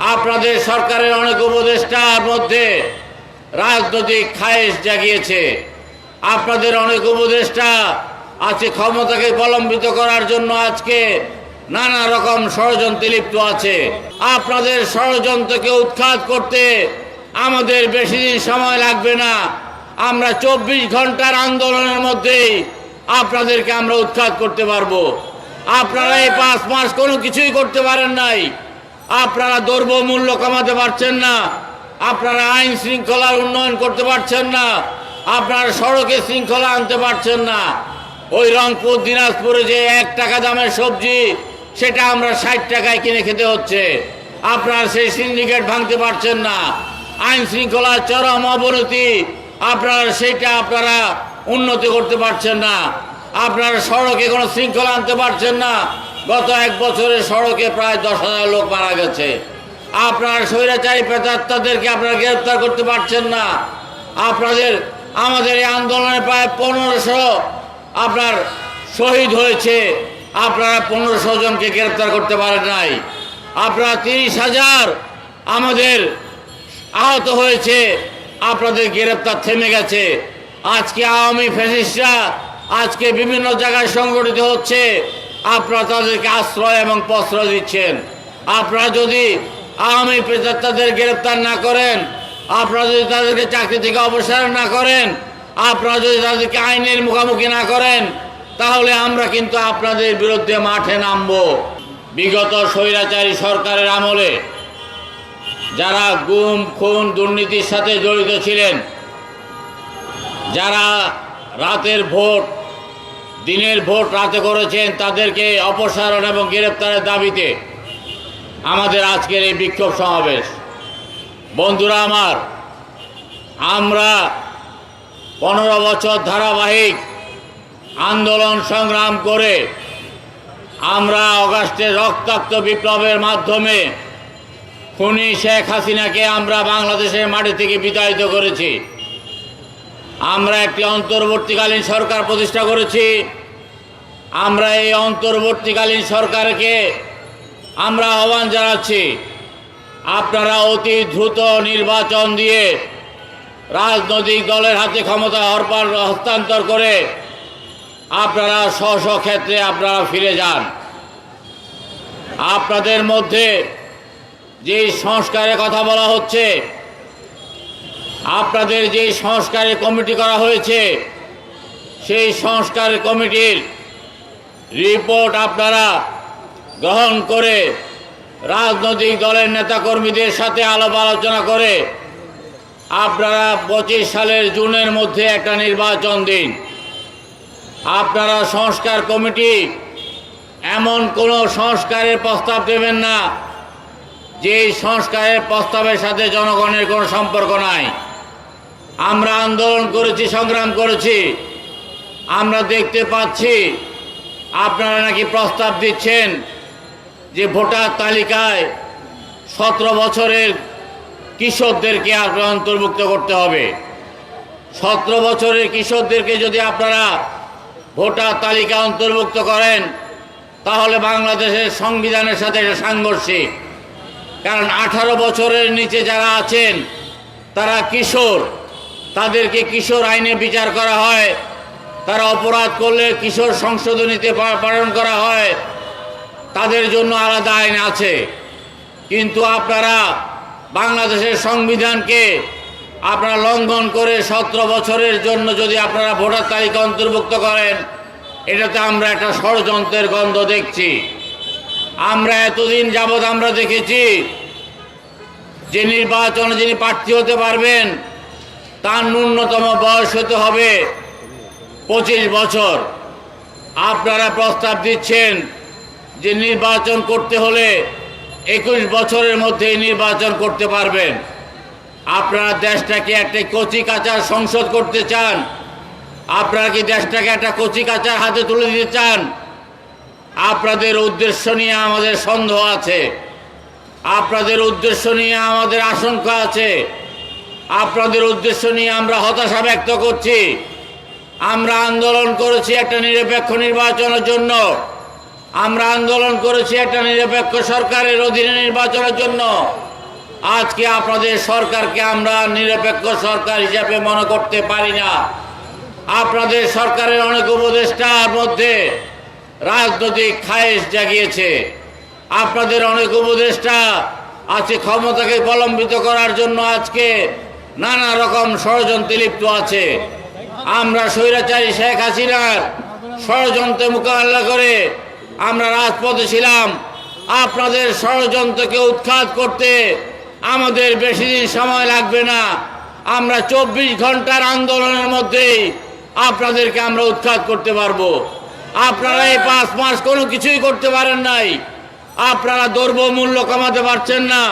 আপনাদের সরকারের অনেক উপদেষ্টার মধ্যে রাজনৈতিক খায়েশ জাগিয়েছে। আপনাদের অনেক উপদেষ্টা আছে ক্ষমতাকে প্রলম্বিত করার জন্য আজকে নানা রকম ষড়যন্ত্রে লিপ্ত আছে। আপনাদের ষড়যন্ত্রকে উৎখাত করতে আমাদের বেশি দিন সময় লাগবে না। আমরা চব্বিশ ঘণ্টার আন্দোলনের মধ্যেই আপনাদেরকে আমরা উৎখাত করতে পারব। আপনারা এই পাঁচ মাস কোনো কিছুই করতে পারেন নাই। আপনারা দ্রব্য মূল্য কমাতে পারছেন না। আপনারা আইন শৃঙ্খলার উন্নয়ন করতে পারছেন না। আপনারা সড়কে শৃঙ্খলা আনতে পারছেন না। ওই রংপুর, দিনাজপুরে যে এক টাকা দামের সবজি, সেটা আমরা ষাট টাকায় কিনে খেতে হচ্ছে। আপনারা সেই সিন্ডিকেট ভাঙতে পারছেন না। আইন শৃঙ্খলার চরম অবনতি। আপনারা সেটা আপনারা উন্নতি করতে পারছেন না। আপনারা সড়কে কোনো শৃঙ্খলা আনতে পারছেন না। গত এক বছরে সড়কে প্রায় দশ হাজার লোক মারা গেছে। আপনার স্বৈরাচারী প্রেতাত্মাদেরকে আপনারা গ্রেপ্তার করতে পারছেন না। আপনাদের, আমাদের এই আন্দোলনে প্রায় পনেরোশো আপনার শহীদ হয়েছে। আপনারা পনেরোশো জনকে গ্রেপ্তার করতে পারেন নাই। আপনারা তিরিশ হাজার আমাদের আহত হয়েছে। আপনাদের গ্রেপ্তার থেমে গেছে। আজকে আওয়ামী ফ্যাসিস্টরা আজকে বিভিন্ন জায়গায় সংগঠিত হচ্ছে। আপনারা তাদেরকে আশ্রয় এবং প্রশ্রয় দিচ্ছেন। আপনারা যদি আওয়ামী তাদের গ্রেপ্তার না করেন, আপনারা যদি তাদেরকে চাকরি থেকে অবসর না করেন, আপনারা যদি তাদেরকে আইনের মুখোমুখি না করেন, তাহলে আমরা কিন্তু আপনাদের বিরুদ্ধে মাঠে নামবো। বিগত স্বৈরাচারী সরকারের আমলে যারা গুম, খুন, দুর্নীতির সাথে জড়িত ছিলেন, যারা রাতের ভোট দিনের ভোট রাতে করেছেন তাদেরকে অপসারণ এবং গ্রেপ্তারের দাবিতে আমাদের আজকের এই বিক্ষোভ সমাবেশ। বন্ধুরা আমার, আমরা পনেরো বছর ধারাবাহিক আন্দোলন সংগ্রাম করে আমরা অগাস্টের রক্তাক্ত বিপ্লবের মাধ্যমে খুনি শেখ হাসিনাকে আমরা বাংলাদেশের মাটি থেকে বিতাড়িত করেছি। আমরা একটি অন্তর্বর্তীকালীন সরকার প্রতিষ্ঠা করেছি। আমরা এই অন্তর্বর্তীকালীন সরকারকে আমরা আহ্বান জানাচ্ছি, আপনারা অতি দ্রুত নির্বাচন দিয়ে রাজনৈতিক দলের হাতে ক্ষমতা হরপার হস্তান্তর করে আপনারা স্ব ক্ষেত্রে আপনারা ফিরে যান। আপনাদের মধ্যে যে সংস্কারের কথা বলা হচ্ছে আপনাদের যে সংস্কারের কমিটি করা হয়েছে, সেই সংস্কার কমিটির রিপোর্ট আপনারা গ্রহণ করে রাজনৈতিক দলের নেতাকর্মীদের সাথে আলাপ আলোচনা করে আপনারা পঁচিশ সালের জুনের মধ্যে একটা নির্বাচন দিন। আপনারা সংস্কার কমিটি এমন কোনো সংস্কারের প্রস্তাব দেবেন না যে সংস্কারের প্রস্তাবের সাথে জনগণের কোনো সম্পর্ক নাই। আমরা আন্দোলন করেছি, সংগ্রাম করেছি। আমরা দেখতে পাচ্ছি, আপনারা নাকি প্রস্তাব দিচ্ছেন যে ভোটার তালিকায় সতেরো বছরের কিশোরদেরকে আপনার অন্তর্ভুক্ত করতে হবে। সতেরো বছরের কিশোরদেরকে যদি আপনারা ভোটার তালিকা অন্তর্ভুক্ত করেন, তাহলে বাংলাদেশের সংবিধানের সাথে এটা সাংঘর্ষিক। কারণ আঠারো বছরের নিচে যারা আছেন, তারা কিশোর। তাদেরকে কিশোর আইনে বিচার করা হয়। তারা অপরাধ করলে কিশোর সংশোধনীতে পালন করা হয়। তাদের জন্য আলাদা আইন আছে। কিন্তু আপনারা বাংলাদেশের সংবিধানকে আপনারা লঙ্ঘন করে সতেরো বছরের জন্য যদি আপনারা ভোটার তালিকা অন্তর্ভুক্ত করেন, এটাতে আমরা একটা ষড়যন্ত্রের গন্ধ দেখছি। আমরা এতদিন যাবৎ আমরা দেখেছি যে নির্বাচনে যিনি প্রার্থী হতে পারবেন তার ন্যূনতম বয়স হতে হবে পঁচিশ বছর। আপনারা প্রস্তাব দিচ্ছেন যে নির্বাচন করতে হলে একুশ বছরের মধ্যেই নির্বাচন করতে পারবেন। আপনারা দেশটাকে একটা কচি কাচার সংসদ করতে চান, আপনারা কি দেশটাকে একটা কচি কাচার হাতে তুলে দিতে চান? আপনাদের উদ্দেশ্য নিয়ে আমাদের সন্দেহ আছে। আপনাদের উদ্দেশ্য নিয়ে আমাদের আশঙ্কা আছে। আপনাদের উদ্দেশ্য নিয়ে আমরা হতাশা ব্যক্ত করছি। আমরা আন্দোলন করেছি একটা নিরপেক্ষ নির্বাচনের জন্য। আমরা আন্দোলন করেছি একটা নিরপেক্ষ সরকারের অধীনে নির্বাচনের জন্য। আজকে আপনাদের সরকারকে আমরা নিরপেক্ষ সরকার হিসাবে মনে করতে পারি না। আপনাদের সরকারের অনেক উপদেষ্টার মধ্যে রাজনৈতিক খায়েশ জাগিয়েছে। আপনাদের অনেক উপদেষ্টা আছে ক্ষমতাকে প্রলম্বিত করার জন্য আজকে নানা রকম ষড়যন্ত্রে লিপ্ত আছে। আমরা স্বৈরাচারী শেখ হাসিনার ষড়যন্ত্রে মোকাবেলা করে আমরা রাজপথে ছিলাম। আপনাদের ষড়যন্ত্রকে উৎখাত করতে আমাদের বেশি দিন সময় লাগবে না। আমরা চব্বিশ ঘণ্টার আন্দোলনের মধ্যেই আপনাদেরকে আমরা উৎখাত করতে পারব। আপনারা এই পাঁচ মাস কোনো কিছুই করতে পারেন নাই। আপনারা দ্রব্য মূল্য কমাতে পারছেন না।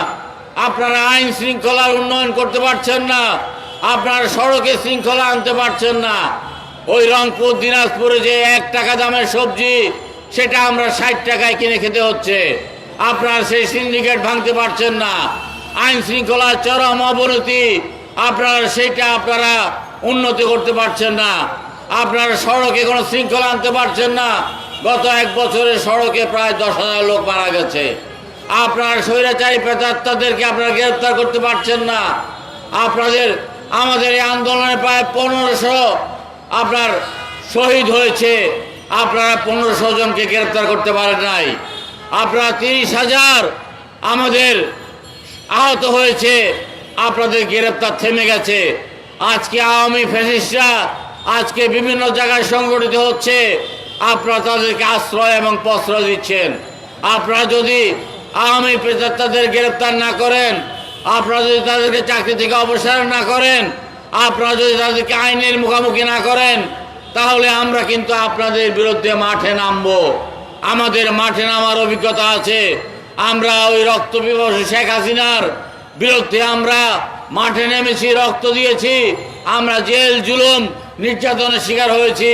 আপনারা আইন শৃঙ্খলার উন্নয়ন করতে পারছেন না। আপনারা সড়কে শৃঙ্খলা আনতে পারছেন না। ওই রংপুর, দিনাজপুরে যে এক টাকা দামের সবজি, সেটা আমরা ষাট টাকায় কিনে খেতে হচ্ছে। আপনারা সেই সিন্ডিকেট ভাঙতে পারছেন না। আইন শৃঙ্খলার চরম অবনতি। আপনারা সেইটা আপনারা উন্নতি করতে পারছেন না। আপনারা সড়কে কোনো শৃঙ্খলা আনতে পারছেন না। গত এক বছরে সড়কে প্রায় দশ হাজার লোক মারা গেছে। আপনার স্বৈরাচারী প্রেতাত্মাদেরকে আপনারা গ্রেপ্তার করতে পারছেন না। আপনাদের, আমাদের এই আন্দোলনে প্রায় পনেরোশো আপনার শহীদ হয়েছে। আপনারা পনেরোশো জনকে গ্রেপ্তার করতে পারেন নাই। আপনারা তিরিশ হাজার আমাদের আহত হয়েছে। আপনাদের গ্রেপ্তার থেমে গেছে। আজকে আওয়ামী ফ্যাসিস্টরা আজকে বিভিন্ন জায়গায় সংগঠিত হচ্ছে। আপনারা তাদেরকে আশ্রয় এবং প্রশ্রয় দিচ্ছেন। আপনারা যদি আওয়ামী তাদের গ্রেপ্তার না করেন। আপনারা যদি তাদেরকে চাকরি থেকে অপসারণ না করেন, আপনারা যদি তাদেরকে আইনের মুখোমুখি না করেন, তাহলে আমরা কিন্তু আপনাদের বিরুদ্ধে মাঠে নামবো। আমাদের মাঠে নামার অভিজ্ঞতা আছে। আমরা ওই রক্ত বিবশ শেখ হাসিনার বিরুদ্ধে আমরা মাঠে নেমেছি, রক্ত দিয়েছি। আমরা জেল, জুলুম, নির্যাতনের শিকার হয়েছি।